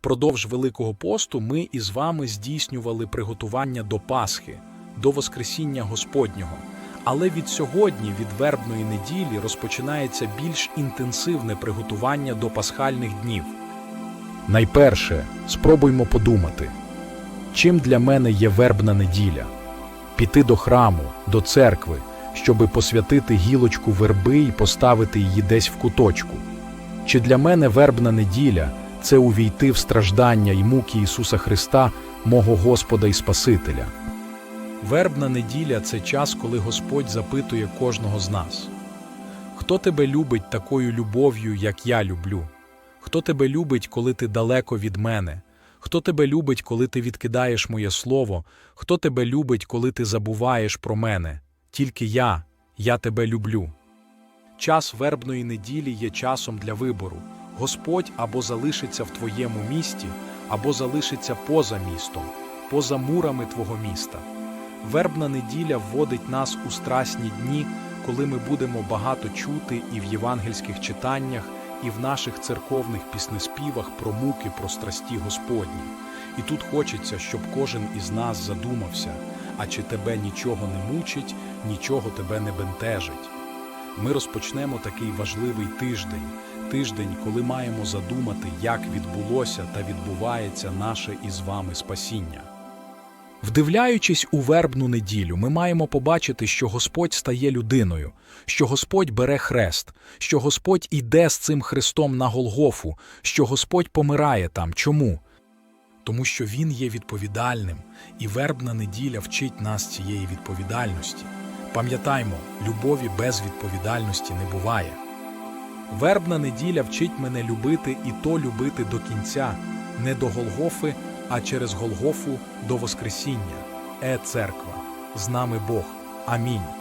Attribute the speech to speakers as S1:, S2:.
S1: Впродовж Великого посту ми із вами здійснювали приготування до Пасхи, до Воскресіння Господнього. Але від сьогодні, від вербної неділі, розпочинається більш інтенсивне приготування до пасхальних днів. Найперше, спробуймо подумати, чим для мене є вербна неділя? Піти до храму, до церкви, щоби посвятити гілочку верби і поставити її десь в куточку. Чи для мене вербна неділя це увійти в страждання й муки Ісуса Христа, мого Господа і Спасителя? Вербна неділя це час, коли Господь запитує кожного з нас: Хто тебе любить такою любов'ю, як я люблю? Хто тебе любить, коли ти далеко від мене? Хто тебе любить, коли ти відкидаєш моє слово? Хто тебе любить, коли ти забуваєш про мене? Тільки я, я тебе люблю. Час вербної неділі є часом для вибору. Господь або залишиться в твоєму місті, або залишиться поза містом, поза мурами твого міста. Вербна неділя вводить нас у страсні дні, коли ми будемо багато чути і в євангельських читаннях, і в наших церковних піснеспівах про муки, про страсті Господні. І тут хочеться, щоб кожен із нас задумався, а чи тебе нічого не мучить, нічого тебе не бентежить. Ми розпочнемо такий важливий тиждень, тиждень, коли маємо задумати, як відбулося та відбувається наше із вами спасіння. Вдивляючись у вербну неділю, ми маємо побачити, що Господь стає людиною, що Господь бере хрест, що Господь іде з цим хрестом на Голгофу, що Господь помирає там. Чому? Тому що Він є відповідальним, і вербна неділя вчить нас цієї відповідальності. Пам'ятаймо, любові без відповідальності не буває. Вербна неділя вчить мене любити і то любити до кінця, не до Голгофи, а через Голгофу до Воскресіння. Е, церква, з нами Бог. Амінь.